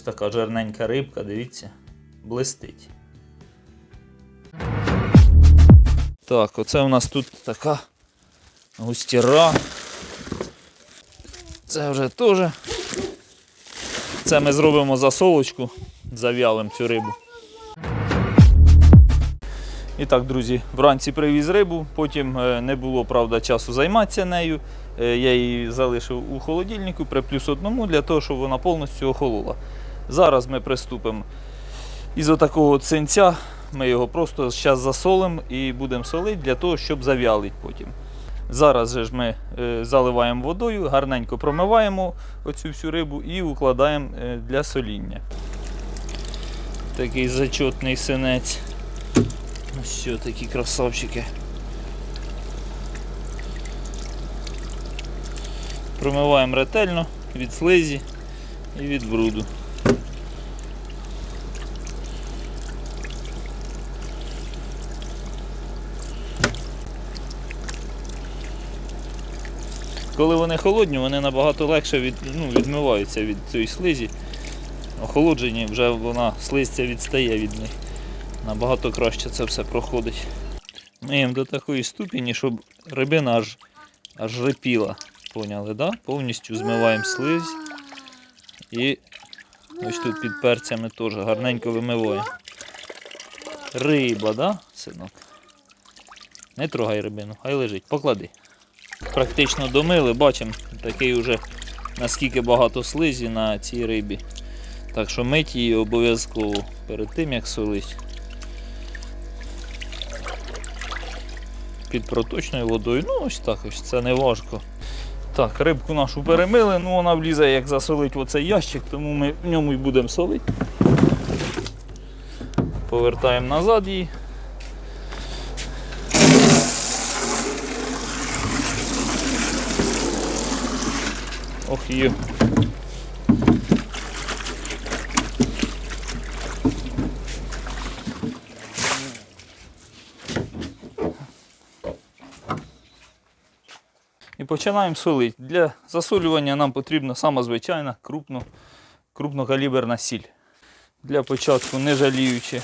Ось така жирненька рибка, дивіться, блистить. Так, оце у нас тут така густіра. Це вже теж. Це ми зробимо засолочку, зав'ялимо цю рибу. І так, друзі, вранці привіз рибу, потім е, не було, правда, часу займатися нею. Е, Я її залишив у холодильнику при плюс одному для того, щоб вона повністю охолола. Зараз ми приступимо із отакого цинця. Ми його просто зараз засолимо і будемо солити для того, щоб зав'ялити потім. Зараз же ж ми е, заливаємо водою, гарненько промиваємо оцю всю рибу і укладаємо е, для соління. Такий зачетний синець. Ось що такі красавчики. Промиваємо ретельно від слизі і від бруду. Коли вони холодні, вони набагато легше від, ну, відмиваються від цієї слизі. Охолоджені вже вона слизця відстає від них. Набагато краще це все проходить. Миємо до такої ступені, щоб рибина аж, аж рипіла. Поняли, да? Повністю змиваємо слизь. І ось тут під перцями теж гарненько вимиваємо. Риба, да, синок? Не трогай рибину, хай лежить, поклади. Практично домили, бачимо такий уже наскільки багато слизі на цій рибі. Так що мить її обов'язково перед тим як солить. Під проточною водою. Ну ось так ось, це не важко. Так, рибку нашу перемили, ну вона влізе як засолить оцей ящик, тому ми в ньому і будемо солити. Повертаємо назад її. Є. І починаємо солити. Для засолювання нам потрібна сама звичайна крупно, крупнокаліберна сіль. Для початку, не жаліючи,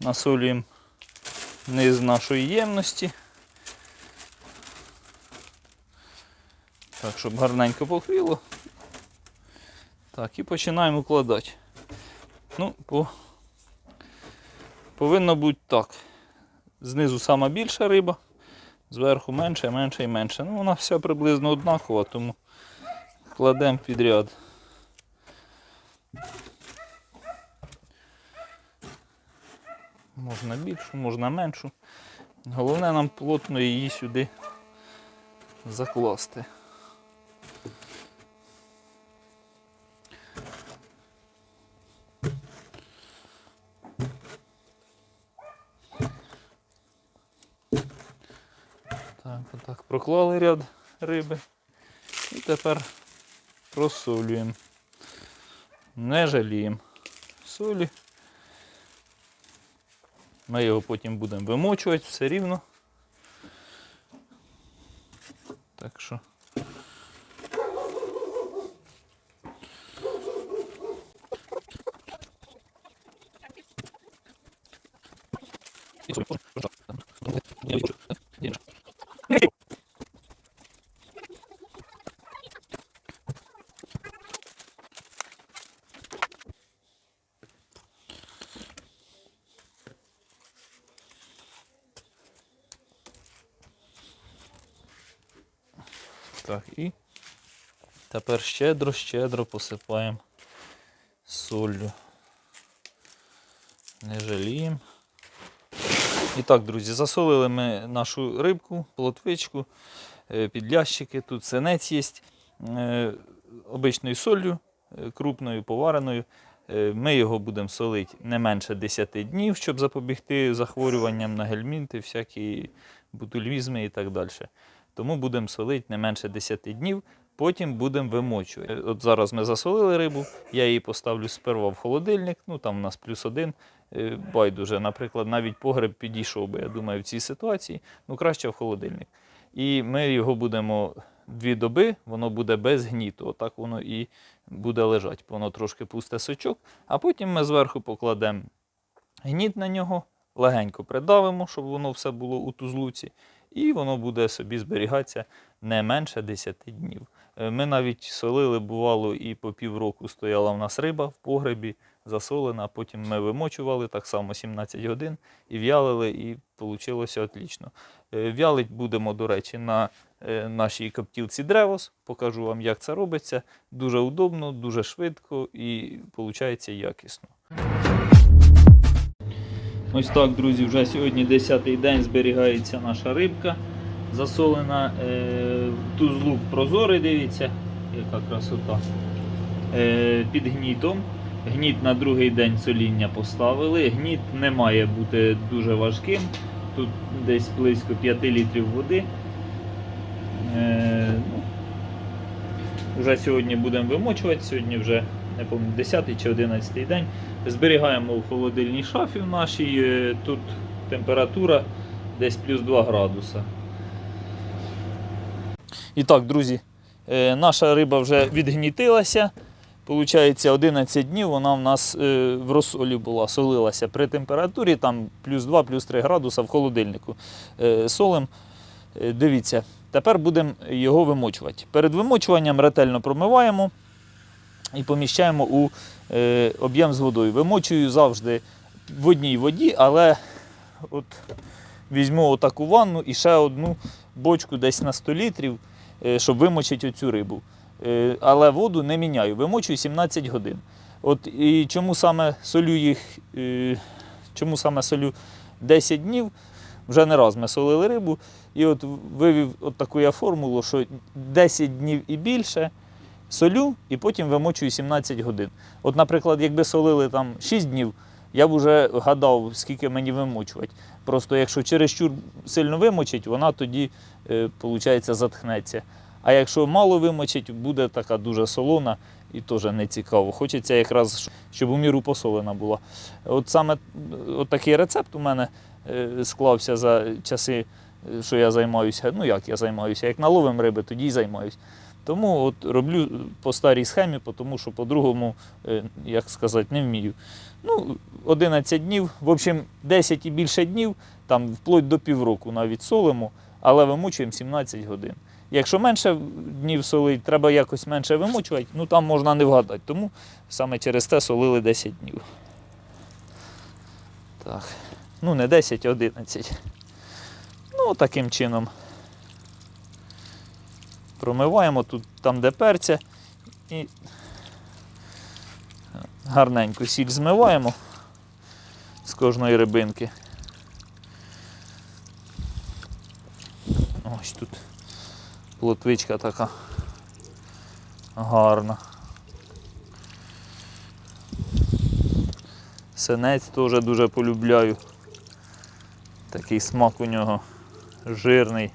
насолюємо низ нашої ємності. Так, щоб гарненько покрило. Так, і починаємо укладати. Ну, по... повинно бути так. Знизу сама більша риба, зверху менше, менше і менше. Ну, вона вся приблизно однакова, тому кладемо підряд. Можна більшу, можна меншу. Головне нам плотно її сюди закласти. Отак проклали ряд риби. І тепер просолюємо. Не жаліємо солі. Ми його потім будемо вимочувати все рівно. Так що. Так, і тепер щедро-щедро посипаємо солью. Не жаліємо. І так, друзі, засолили ми нашу рибку, плотвичку, е, підлящики. Тут синець є е, обичною солью, е, крупною, повареною. Ми його будемо солити не менше 10 днів, щоб запобігти захворюванням на гельмінти, всякі бутульвізми і так далі. Тому будемо солити не менше 10 днів, потім будемо вимочувати. Е, От зараз ми засолили рибу, я її поставлю сперва в холодильник, ну там у нас плюс один. е, Байдуже, наприклад, навіть погреб підійшов би, я думаю, в цій ситуації, ну краще в холодильник. І ми його будемо дві доби воно буде без гніту. Отак воно і буде лежати. Воно трошки пусте сочок, а потім ми зверху покладемо гніт на нього, легенько придавимо, щоб воно все було у тузлуці, і воно буде собі зберігатися не менше 10 днів. Е, Ми навіть солили, бувало, і по півроку стояла в нас риба в погребі, засолена, потім ми вимочували так само 17 годин і в'ялили, і вийшло отлично. Е, В'ялить будемо, до речі, на е, нашій коптілці Древос. Покажу вам, як це робиться. Дуже удобно, дуже швидко і виходить якісно. Ось так, друзі, вже сьогодні 10-й день зберігається наша рибка. Засолена е, тузлук прозорий, дивіться, яка красота. Е, під гнітом. Гніт на другий день соління поставили. Гніт не має бути дуже важким. Тут десь близько 5 літрів води. Е, ну, вже сьогодні будемо вимочувати, сьогодні вже не пам'ятаю, 10 чи 11 день. Зберігаємо в холодильній шафі в нашій. е, Тут температура десь плюс 2 градуса. І так, друзі, е, наша риба вже відгнітилася. Получається, 11 днів вона в нас е, в розсолі була, солилася при температурі там плюс 2, плюс 3 градуса в холодильнику. Солим. Дивіться, тепер будемо його вимочувати. Перед вимочуванням ретельно промиваємо і поміщаємо у е, об'єм з водою. Вимочую завжди в одній воді, але от візьму отаку ванну і ще одну бочку десь на 100 літрів, е, щоб вимочити оцю рибу. Е, але воду не міняю, вимочую 17 годин. От і чому саме солю їх, е, чому саме солю 10 днів? Вже не раз ми солили рибу, і от вивів от таку я формулу, що 10 днів і більше солю, і потім вимочую 17 годин. От, наприклад, якби солили там 6 днів, я б вже гадав, скільки мені вимочувати. Просто якщо чересчур сильно вимочить, вона тоді, е, виходить, затхнеться. А якщо мало вимочить, буде така дуже солона і теж не цікаво. Хочеться якраз, щоб у міру посолена була. От саме е, от такий рецепт у мене е, склався за часи, е, що я займаюся. Ну як я займаюся, як наловим риби, тоді й займаюся. Тому от роблю по старій схемі, тому що по-другому, е, як сказати, не вмію. Ну, 11 днів, в общем, 10 і більше днів, там вплоть до півроку навіть солимо, але вимучуємо 17 годин. Якщо менше днів солить, треба якось менше вимучувати, ну там можна не вгадати. Тому саме через те солили 10 днів. Так. Ну, не 10, а 11. Ну, таким чином. Промиваємо тут там, де перця, і гарненько сіль змиваємо з кожної рибинки. Ось тут плотвичка така гарна. Синець теж дуже полюбляю. Такий смак у нього жирний.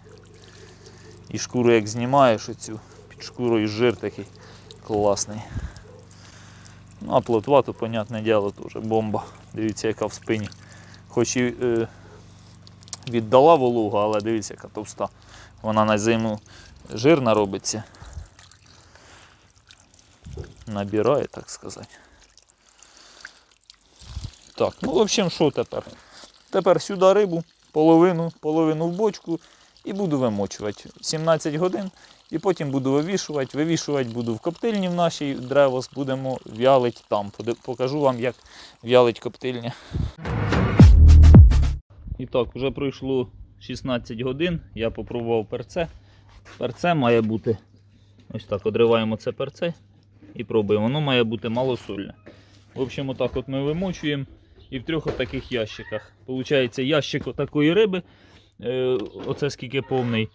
І шкуру як знімаєш оцю, під шкурою жир такий класний. Ну а плотва, то, понятне діло, теж бомба. Дивіться, яка в спині. Хоч і е, віддала вологу, але дивіться, яка товста. Вона на зиму жирна робиться. Набирає, так сказати. Так, ну в общем, що тепер? Тепер сюди рибу, половину, половину в бочку і буду вимочувати 17 годин. І потім буду вивішувати. Вивішувати буду в коптильні в нашій древос, будемо в'ялити там. Покажу вам, як в'ялить коптильня. І так, вже пройшло 16 годин. Я попробував перце. Перце має бути. Ось так, одриваємо це перце і пробуємо. Воно має бути малосольне. В общем, отак от ми вимочуємо і в трьох отаких ящиках. Получається ящик отакої риби. Е, оце скільки повний.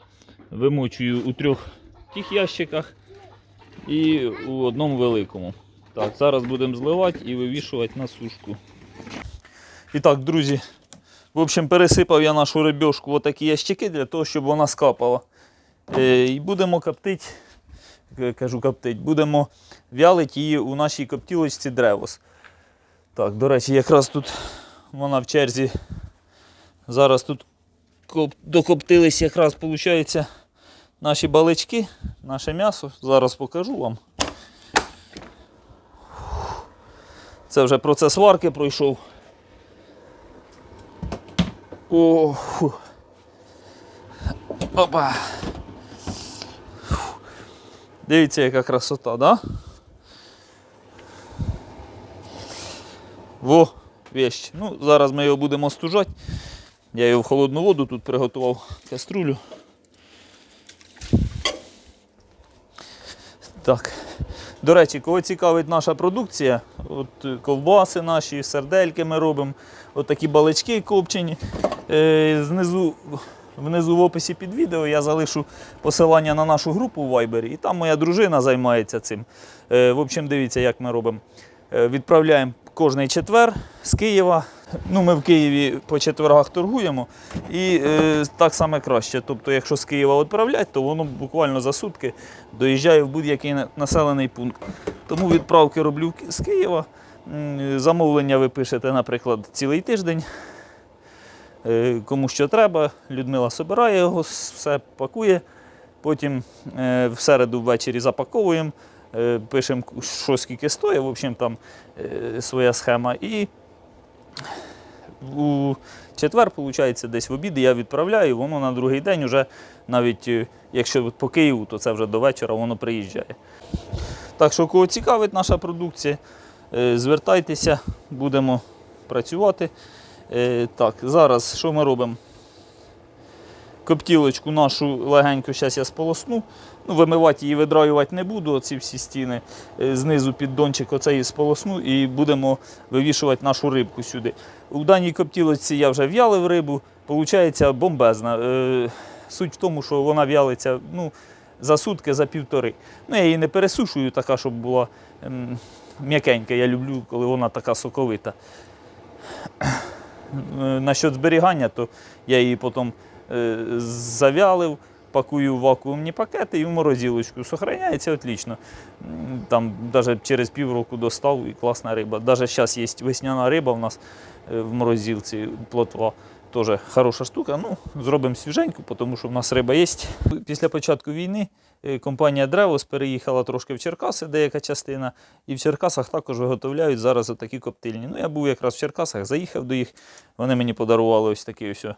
Вимочую у трьох тих ящиках і у одному великому. Так, зараз будемо зливати і вивішувати на сушку. І так, друзі, в общем, пересипав я нашу рибьошку в отакі ящики для того, щоб вона скапала. Е, і будемо коптити, е, кажу коптить, будемо вялити її у нашій коптілочці древос. Так, до речі, якраз тут вона в черзі. Зараз тут докоптились якраз, виходить, наші балички, наше м'ясо. Зараз покажу вам. Це вже процес варки пройшов. О, фу. Опа. Фу. Дивіться, яка красота, да? Во, вещь. Ну, зараз ми його будемо стужати. Я його в холодну воду тут приготував каструлю. Так. До речі, кого цікавить наша продукція, от е, ковбаси наші, сердельки ми робимо, такі балички копчені. Е, знизу, внизу в описі під відео я залишу посилання на нашу групу в Viber, і там моя дружина займається цим. Е, в общем, дивіться, як ми робимо. Е, відправляємо кожний четвер з Києва. Ну, ми в Києві по четвергах торгуємо. І е, так саме краще. Тобто, якщо з Києва відправляти, то воно буквально за сутки доїжджає в будь-який населений пункт. Тому відправки роблю з Києва. Замовлення ви пишете, наприклад, цілий тиждень. Е, Кому що треба, Людмила собирає його, все пакує. Потім е, в середу ввечері запаковуємо, е, пишемо, що скільки стоїть, в общем, там е, своя схема. І у четвер, виходить, десь в обід я відправляю, воно на другий день вже навіть е, якщо по Києву, то це вже до вечора воно приїжджає. Так що, кого цікавить наша продукція, е, звертайтеся, будемо працювати. Е, Так, зараз що ми робимо? Коптілочку нашу легенько зараз я сполосну. Ну, вимивати її, видраювати не буду, оці всі стіни. Е, Знизу піддончик оцей сполосну і будемо вивішувати нашу рибку сюди. У даній коптілочці я вже в'ялив рибу, виходить бомбезна. Е, Суть в тому, що вона в'ялиться ну, за сутки, за півтори. Ну, я її не пересушую, така, щоб була ем, м'якенька. Я люблю, коли вона така соковита. Е, Насчет зберігання, то я її потім зав'ялив, пакую в вакуумні пакети і в морозилочку. Сохраняється отлично. Там навіть через півроку достав і класна риба. Навіть зараз є весняна риба в нас е, в морозилці плотва. Теж хороша штука. Ну, зробимо свіженьку, тому що в нас риба є. Після початку війни е, компанія Древос переїхала трошки в Черкаси, деяка частина, і в Черкасах також виготовляють зараз такі коптильні. Ну, я був якраз в Черкасах, заїхав до їх. Вони мені подарували ось такий ось е,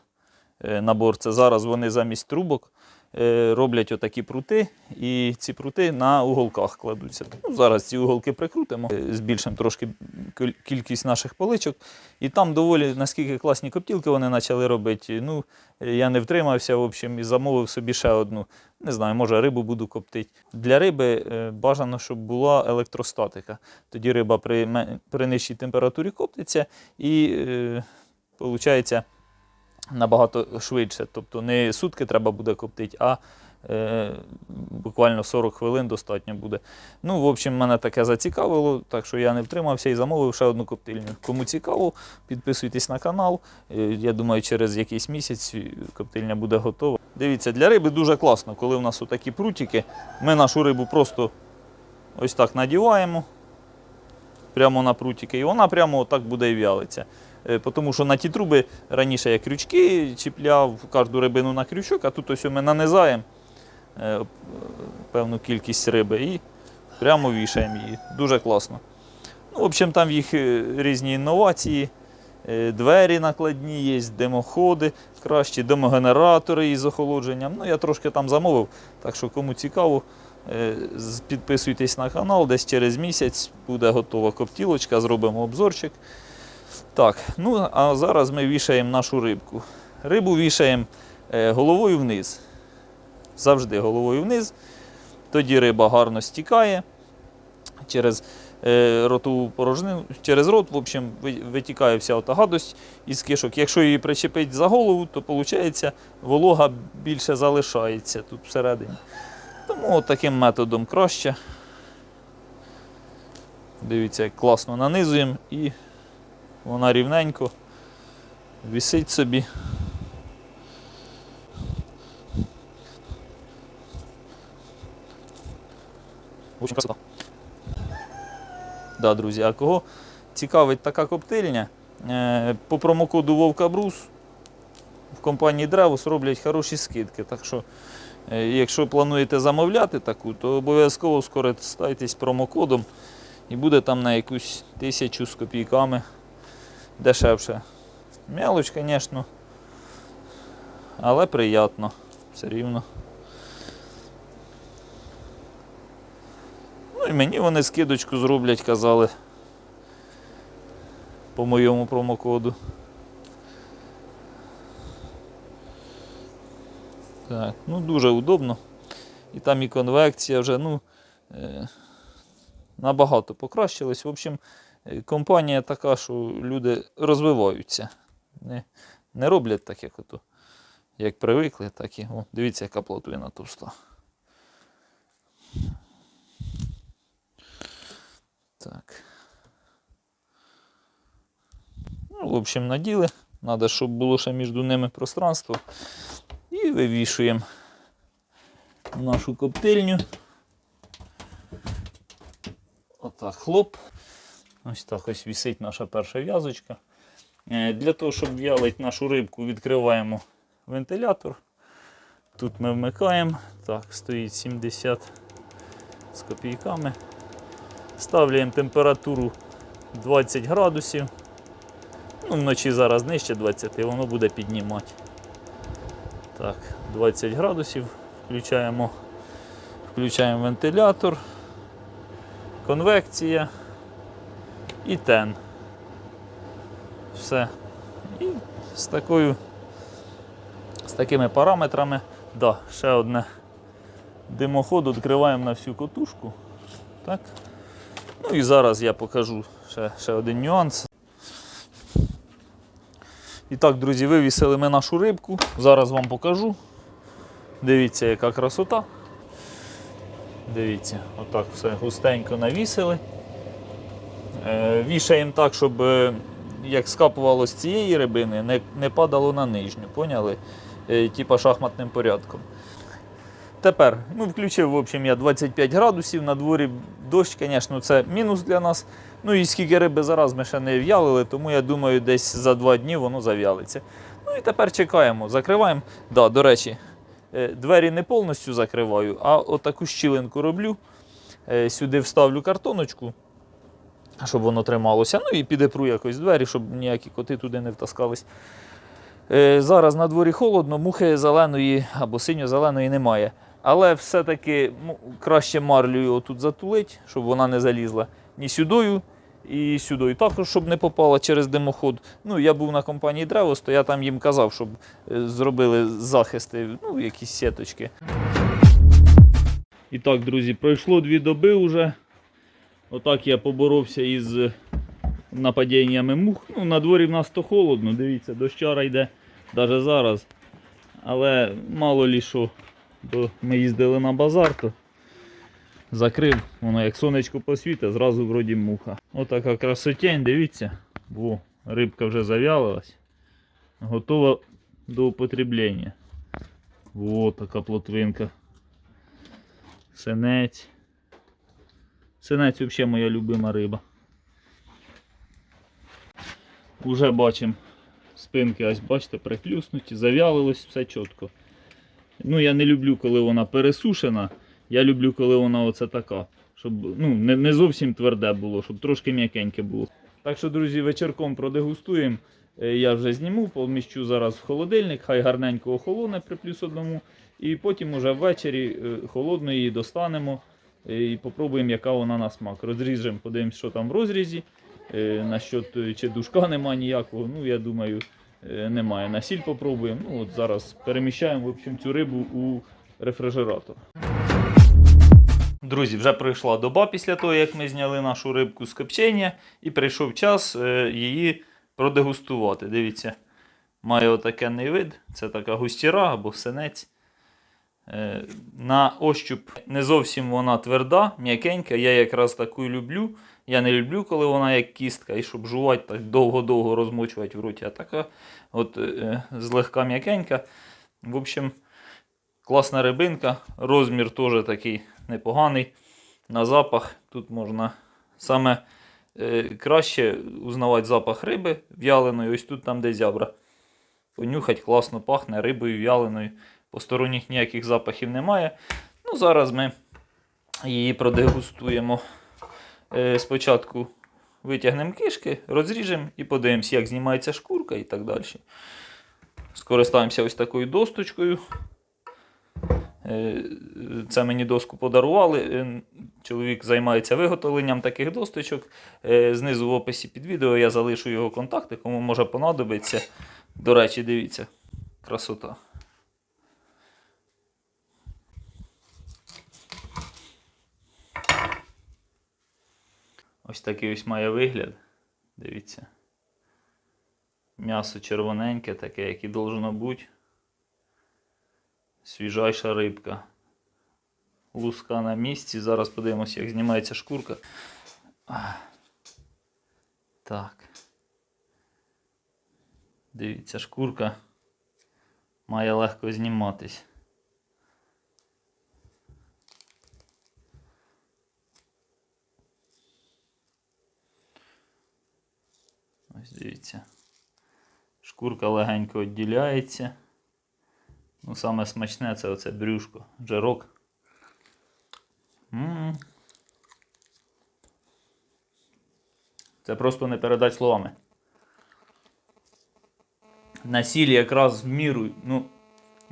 набор. Це зараз вони замість трубок е, роблять отакі прути, і ці прути на уголках кладуться. Ну, зараз ці уголки прикрутимо, е, збільшимо трошки кількість наших поличок. І там доволі наскільки класні коптілки вони почали робити. Ну, е, я не втримався, в общем, і замовив собі ще одну. Не знаю, може рибу буду коптити. Для риби е, бажано, щоб була електростатика. Тоді риба при, при нижчій температурі коптиться і е, набагато швидше. Тобто не сутки треба буде коптити, а е, буквально 40 хвилин достатньо буде. Ну, в общем, мене таке зацікавило, так що я не втримався і замовив ще одну коптильню. Кому цікаво, підписуйтесь на канал. Е, Я думаю, через якийсь місяць коптильня буде готова. Дивіться, для риби дуже класно, коли в нас отакі прутики. Ми нашу рибу просто ось так надіваємо прямо на прутики, і вона прямо отак буде і в'ялиться. Е, Тому що на ті труби раніше я крючки чіпляв кожну рибину на крючок, а тут ось ми нанизаємо е, певну кількість риби і прямо вішаємо її. Дуже класно. Ну, в общем, там їх е, різні інновації. Двері накладні є, димоходи кращі, димогенератори із охолодженням. Ну, я трошки там замовив, так що кому цікаво, підписуйтесь на канал, десь через місяць буде готова коптілочка, зробимо обзорчик. Так, ну а зараз ми вішаємо нашу рибку. Рибу вішаємо е, головою вниз. Завжди головою вниз. Тоді риба гарно стікає через е, ротову порожнину, через рот, в общем, витікає вся ота гадость із кишок. Якщо її причепити за голову, то виходить, волога більше залишається тут всередині. Тому от таким методом краще. Дивіться, як класно нанизуємо і вона рівненько висить собі. Красота. Да, друзі, а кого цікавить така коптильня, е, по промокоду Вовка Брус в компанії Древус роблять хороші скидки. Так що, Е, Якщо плануєте замовляти таку, то обов'язково скористайтесь промокодом і буде там на якусь тисячу з копійками дешевше. Мелоч, звісно, але приємно. Все рівно. Ну і мені вони скидочку зроблять, казали. По моєму промокоду. Так, ну дуже удобно. І там і конвекція вже, ну, е, набагато покращилась. В общем, компанія така, що люди розвиваються. Не, не роблять так, як ото. Як привикли, так і. О, дивіться, яка плотвина товста. Так. Ну, в общем, наділи. Надо, щоб було ще між ними пространство. І вивішуємо нашу коптильню. Отак, хлоп. Ось так ось висить наша перша в'язочка. Е, Для того, щоб в'ялити нашу рибку, відкриваємо вентилятор. Тут ми вмикаємо. Так, стоїть 70 з копійками. Ставляємо температуру 20 градусів. Ну, вночі зараз нижче 20, і воно буде піднімати. Так, 20 градусів. Включаємо, включаємо вентилятор, конвекція і тен. Все. І з такою, з такими параметрами, да, ще одне димоход відкриваємо на всю котушку. Так. Ну і зараз я покажу ще, ще один нюанс. І так, друзі, вивісили ми нашу рибку. Зараз вам покажу. Дивіться, яка красота. Дивіться, отак все густенько навісили. Е, вішаємо так, щоб е, як скапувало з цієї рибини, не, не падало на нижню. Поняли? Е, типа шахматним порядком. Тепер, ну, включив, в общем, я 25 градусів, на дворі дощ, звісно, це мінус для нас. Ну і скільки риби зараз ми ще не в'ялили, тому я думаю, десь за два дні воно зав'ялиться. Ну і тепер чекаємо, закриваємо. Да, до речі, двері не повністю закриваю, а отаку щілинку роблю. Сюди вставлю картоночку, щоб воно трималося. Ну і підепру якось двері, щоб ніякі коти туди не втаскались. Е, Зараз на дворі холодно, мухи зеленої або синьо-зеленої немає. Але все-таки краще марлею отут затулить, щоб вона не залізла ні сюдою, і сюдою. Також, щоб не попала через димоход. Ну, я був на компанії Древос, то я там їм казав, щоб е, зробили захисти, ну, якісь сіточки. І так, друзі, пройшло дві доби вже. Отак я поборовся із е, нападіннями мух. Ну, на дворі в нас то холодно, дивіться, дощара йде навіть зараз. Але мало лі що, бо ми їздили на базар, то закрив, воно як сонечко посвіте, зразу вроді муха. Отака красотень, дивіться. Во, рибка вже зав'ялилась. Готова до употреблення. Во, така плотвинка. Синець. Синець взагалі моя любима риба. Уже бачимо спинки, ось бачите, приплюснуті, зав'ялилось все чітко. Ну, я не люблю, коли вона пересушена. Я люблю, коли вона оце така. Щоб ну, не, не зовсім тверде було, щоб трошки м'якеньке було. Так що, друзі, вечірком продегустуємо. Е, Я вже зніму, поміщу зараз в холодильник, хай гарненько охолоне при плюс одному. І потім уже ввечері е, холодно її достанемо і попробуємо, яка вона на смак. Розріжемо, подивимось, що там в розрізі. Е, Насчет е, чи душка немає ніякого, ну я думаю, е, немає. На сіль попробуємо. Ну, от зараз переміщаємо в общем, цю рибу у рефрижератор. Друзі, вже пройшла доба після того, як ми зняли нашу рибку з копчення, і прийшов час е, її продегустувати. Дивіться, має отакенний вид. Це така густіра або синець. Е, На ощуп не зовсім вона тверда, м'якенька. Я якраз таку люблю. Я не люблю, коли вона як кістка, і щоб жувати так довго-довго розмочувати в роті. А така от е, злегка м'якенька. В общем, класна рибинка. Розмір теж такий непоганий. На запах тут можна саме е, краще узнавати запах риби в'яленої. Ось тут там, де зябра. Понюхать класно пахне рибою в'яленою. Посторонніх ніяких запахів немає. Ну, зараз ми її продегустуємо. Е, Спочатку витягнемо кишки, розріжемо і подивимося, як знімається шкурка і так далі. Скористаємося ось такою досточкою. Е, Це мені доску подарували. Е, Чоловік займається виготовленням таких досточок. Знизу в описі під відео я залишу його контакти, кому може понадобиться. До речі, дивіться, красота. Ось такий ось має вигляд. Дивіться. М'ясо червоненьке, таке, як і должно бути. Свіжайша рибка. Луска на місці. Зараз подивимося, як знімається шкурка. Так. Дивіться, шкурка має легко зніматись. Ось дивіться. Шкурка легенько відділяється. Ну, саме смачне це оце брюшко, жирок. м Це просто не передать словами. На сілі якраз в міру. Ну,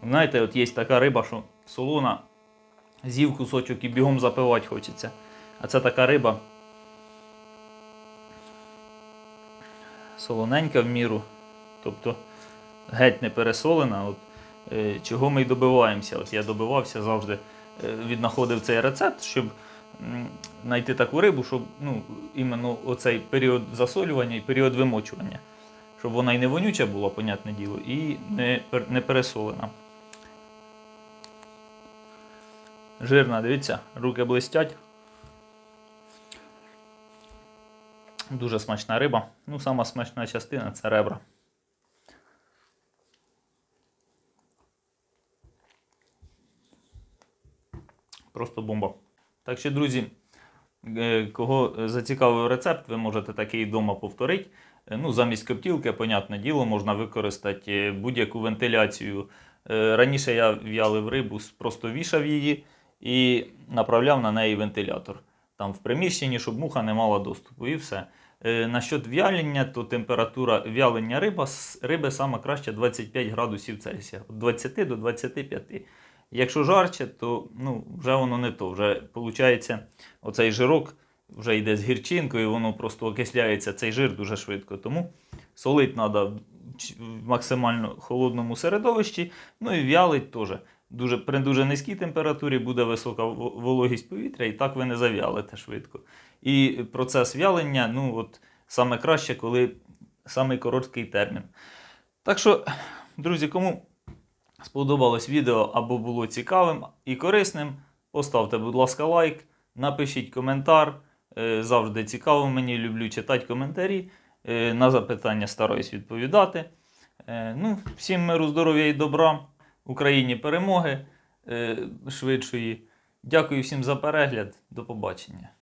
знаєте, от є така риба, що солона, з'їв кусочок і бігом запивати хочеться. А це така риба. Солоненька в міру. Тобто геть не пересолена. От, е, чого ми й добиваємося. От я добивався завжди, е, віднаходив цей рецепт, щоб знайти таку рибу, щоб ну, іменно оцей період засолювання і період вимочування. Щоб вона і не вонюча була, понятне діло, і не, не пересолена. Жирна, дивіться, руки блистять. Дуже смачна риба. Ну, сама смачна частина це ребра. Просто бомба. Так що, друзі, е, кого зацікавив рецепт, ви можете такий вдома повторити. Е, Ну, замість коптілки, понятне діло, можна використати е, будь-яку вентиляцію. Раніше я в'ялив рибу, просто вішав її і направляв на неї вентилятор. Там в приміщенні, щоб муха не мала доступу, і все. Е, Насчет в'ялення, то температура в'ялення риба, с- риби саме краще 25 градусів Цельсія, від 20 до 25. Якщо жарче, то ну, вже воно не то. Вже виходить, оцей жирок вже йде з гірчинкою, воно просто окисляється цей жир дуже швидко. Тому солить треба в максимально холодному середовищі, ну і в'ялить теж. Дуже, при дуже низькій температурі буде висока вологість повітря, і так ви не зав'ялите швидко. І процес в'ялення, ну от саме краще, коли саме короткий термін. Так що, друзі, кому сподобалось відео або було цікавим і корисним, поставте, будь ласка, лайк, напишіть коментар. Е, Завжди цікаво мені, люблю читати коментарі. Е, На запитання стараюсь відповідати. Е, Ну, всім миру, здоров'я і добра. Україні перемоги е, швидшої. Дякую всім за перегляд. До побачення.